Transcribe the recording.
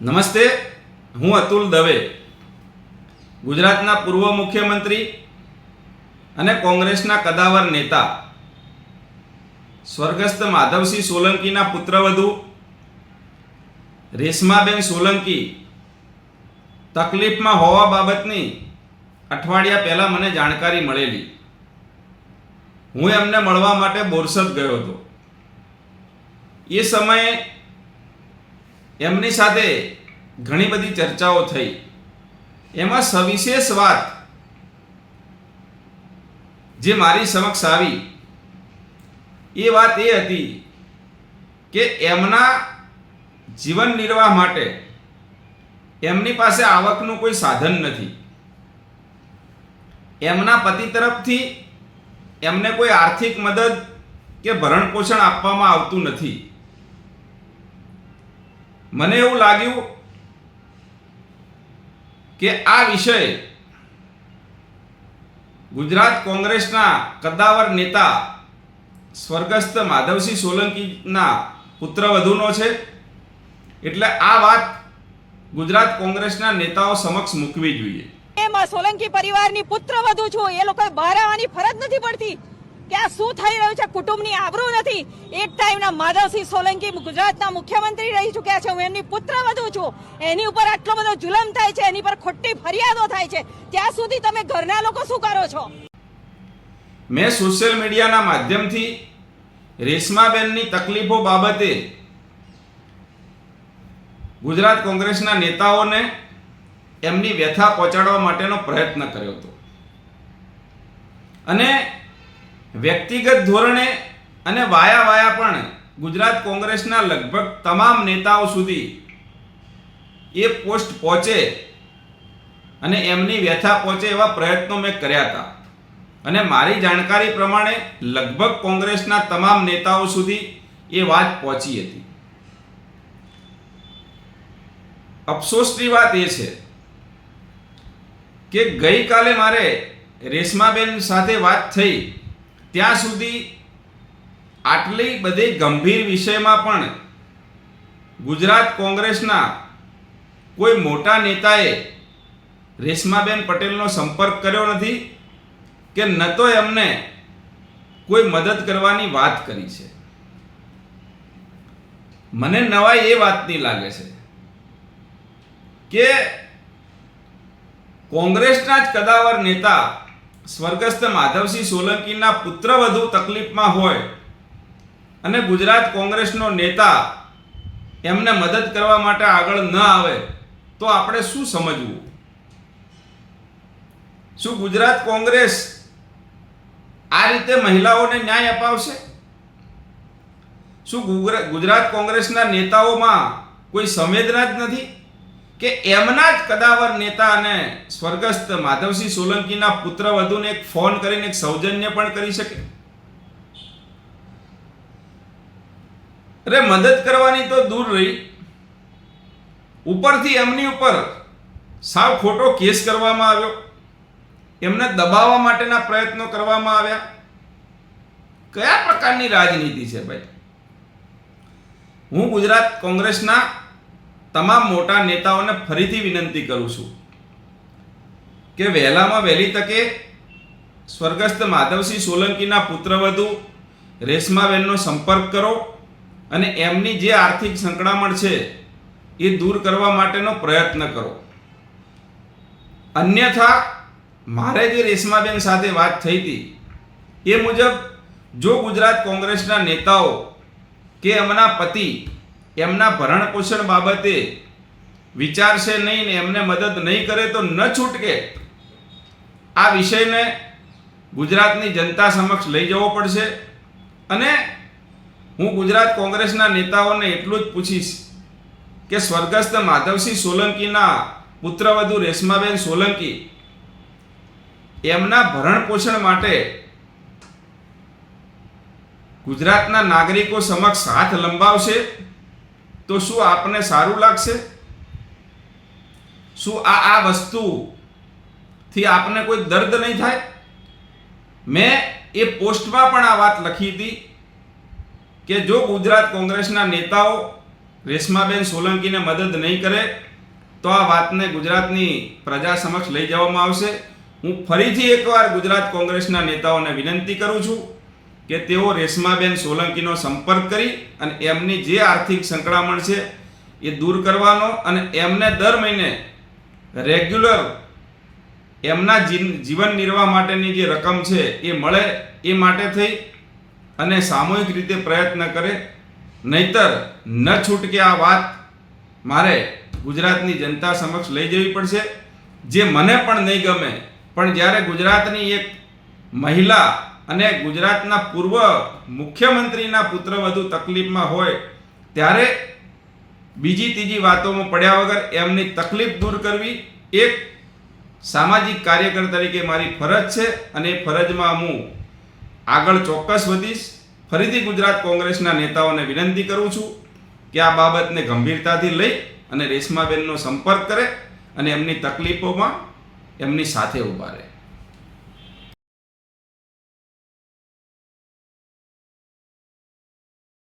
નમસ્તે, હું અતુલ દવે, ગુજરાતના પૂર્વ મુખ્યમંત્રી અને કોંગ્રેસના કદાવર નેતા, સ્વર્ગસ્થ માધવસિંહ સોલંકીના પુત્રવધુ, રેશમાબેન સોલંકી, તકલીફમાં હોવા બાબતની અઠવાડિયા પહેલાં મને જાણકારી મળેલી. હું એમને મળવા માટે બોરસદ ગયો હતો. એ સમયે એમની સાથે ઘણી બધી ચર્ચાઓ થઈ. એમાં સવિશેષ વાત જે મારી સમક્ષ આવી, એ વાત એ હતી કે એમના જીવન નિર્વાહ માટે એમની પાસે આવકનું કોઈ સાધન નથી. એમના પતિ તરફથી એમને કોઈ આર્થિક મદદ કે ભરણપોષણ આપવામાં આવતું નથી. મને એવું લાગ્યું કે આ વિષય ગુજરાત કોંગ્રેસના કદાવર નેતા સ્વર્ગસ્થ માધવસિંહ સોલંકીના પુત્રવધુનો છે. એટલે આ વાત ગુજરાત કોંગ્રેસના નેતાઓ સમક્ષ મૂકવી જોઈએ. સોલંકી પરિવારની પુત્રવધુ છું. એ લોકોએ બહાર આવવાની ફરજ નથી પડતી. કે આ શું થઈ રહ્યું છે? કુટુંબની આબરૂ નથી. એક ટાઈમના માધવસિંહ સોલંકી ગુજરાતના મુખ્યમંત્રી રહી ચૂક્યા છે. હું એમની પુત્ર વધુ છું. એની ઉપર આટલો બધો જુલમ થાય છે. એની પર ખોટી ફરિયાદો થાય છે. ત્યાં સુધી તમે ઘરના લોકો શું કરો છો? મેં સોશિયલ મીડિયાના માધ્યમથી રેશમાબેનની તકલીફો બાબતે ગુજરાત કોંગ્રેસના નેતાઓને એમની વ્યથા પહોંચાડવા માટેનો પ્રયત્ન કર્યો હતો. અને વ્યક્તિગત ધોરણે અને વાયા વાયા પણ ગુજરાત કોંગ્રેસના લગભગ તમામ નેતાઓ સુધી એ પોસ્ટ પહોંચે અને એમની વ્યથા પહોંચે એવા પ્રયત્નો મેં કર્યા હતા. અને મારી જાણકારી પ્રમાણે લગભગ કોંગ્રેસના તમામ નેતાઓ સુધી એ વાત પહોંચી હતી. અફસોસની વાત એ છે કે ગઈકાલે મારે રેશમાબેન સાથે વાત થઈ ત્યાં સુધી આટલી બધી ગંભીર વિષયમાં પણ ગુજરાત કોંગ્રેસના કોઈ મોટા નેતાએ રેશમાબેન પટેલનો સંપર્ક કર્યો નથી કે ન તો એમને કોઈ મદદ કરવાની વાત કરી છે. મને નવાઈ એ વાતની લાગે છે કે કોંગ્રેસના જ કદાવર નેતા સ્વર્ગસ્થ માધવસિંહ સોલંકીના પુત્રવધુ તકલીફમાં હોય અને ગુજરાત કોંગ્રેસનો નેતા એમને મદદ કરવા માટે આગળ ન આવે, તો આપણે શું સમજવું? શું ગુજરાત કોંગ્રેસ આ રીતે મહિલાઓને ન્યાય અપાવશે? શું ગુજરાત કોંગ્રેસના નેતાઓમાં કોઈ સંવેદના જ નથી? કે એમના જ કદાવર નેતા અને સ્વર્ગસ્થ માધવસિંહ સોલંકીના પુત્ર વધુને એક ફોન કરીને એક સૌજન્ય પણ કરી શકે? અરે મદદ કરવાની તો દૂર રહી. ઉપરથી એમની ઉપર સાવ ખોટો કેસ કરવામાં આવ્યો. એમને દબાવવા માટેના પ્રયત્નો કરવામાં આવ્યા. કયા પ્રકારની રાજનીતિ છે ભાઈ? હું ગુજરાત કોંગ્રેસના તમામ મોટા નેતાઓને ફરીથી વિનંતી કરું છું કે વહેલામાં વહેલી તકે સ્વર્ગસ્થ માધવસિંહ સોલંકીના પુત્રવધુ રેશમાબેનનો સંપર્ક કરો અને એમની જે આર્થિક સંકળામણ છે એ દૂર કરવા માટેનો પ્રયત્ન કરો. અન્યથા, મારે જે રેશમાબેન સાથે વાત થઈ હતી, એ મુજબ જો ગુજરાત કોંગ્રેસના નેતાઓ કે એમના પતિ એમના ભરણ પોષણ બાબતે વિચારશે નહીં ને એમને મદદ નહીં કરે તો ન છૂટકે આ વિષયને ગુજરાતની જનતા સમક્ષ લઈ જવો પડશે. અને હું ગુજરાત કોંગ્રેસના નેતાઓને એટલું જ પૂછીશ કે સ્વર્ગસ્થ માધવસિંહ સોલંકીના પુત્રવધુ રેશમાબેન સોલંકી એમના ભરણ પોષણ માટે ગુજરાતના નાગરિકો સમક્ષ હાથ લંબાવશે. તો શું આપને સારું લાગશે? શું આ આ વસ્તુથી આપને કોઈ દર્દ નહીં થાય? મેં એ પોસ્ટમાં પણ આ વાત લખી હતી કે જો ગુજરાત કોંગ્રેસના નેતાઓ રેશમાબેન સોલંકીને મદદ નહીં કરે, તો આ વાતને ગુજરાતની પ્રજા સમક્ષ લઈ જવામાં આવશે. હું ફરીથી એકવાર ગુજરાત કોંગ્રેસના નેતાઓને વિનંતી કરું છું કે તેઓ રેશમાબેન સોલંકીનો સંપર્ક કરી અને એમની જે આર્થિક સંકળામણ છે એ દૂર કરવાનો અને એમને દર મહિને રેગ્યુલર એમના જીવન નિર્વાહ માટેની જે રકમ છે એ મળે એ માટે થઈ અને સામૂહિક રીતે પ્રયત્ન કરે. નહીતર ન છૂટકે આ વાત મારે ગુજરાતની જનતા સમક્ષ લઈ જવી પડશે. જે મને પણ નહીં ગમે, પણ જ્યારે ગુજરાતની એક મહિલા અને ગુજરાતના પૂર્વ મુખ્યમંત્રીના પુત્રવધુ તકલીફમાં હોય, ત્યારે બીજી ત્રીજી વાતોમાં પડ્યા વગર એમની તકલીફ દૂર કરવી એક સામાજિક કાર્યકર તરીકે મારી ફરજ છે અને ફરજમાં હું આગળ ચોક્કસ વધીશ. ફરીથી ગુજરાત કોંગ્રેસના નેતાઓને વિનંતી કરું છું કે આ બાબતને ગંભીરતાથી લઈ અને રેશમાબેનનો સંપર્ક કરે અને એમની તકલીફોમાં એમની સાથે ઊભા રહે.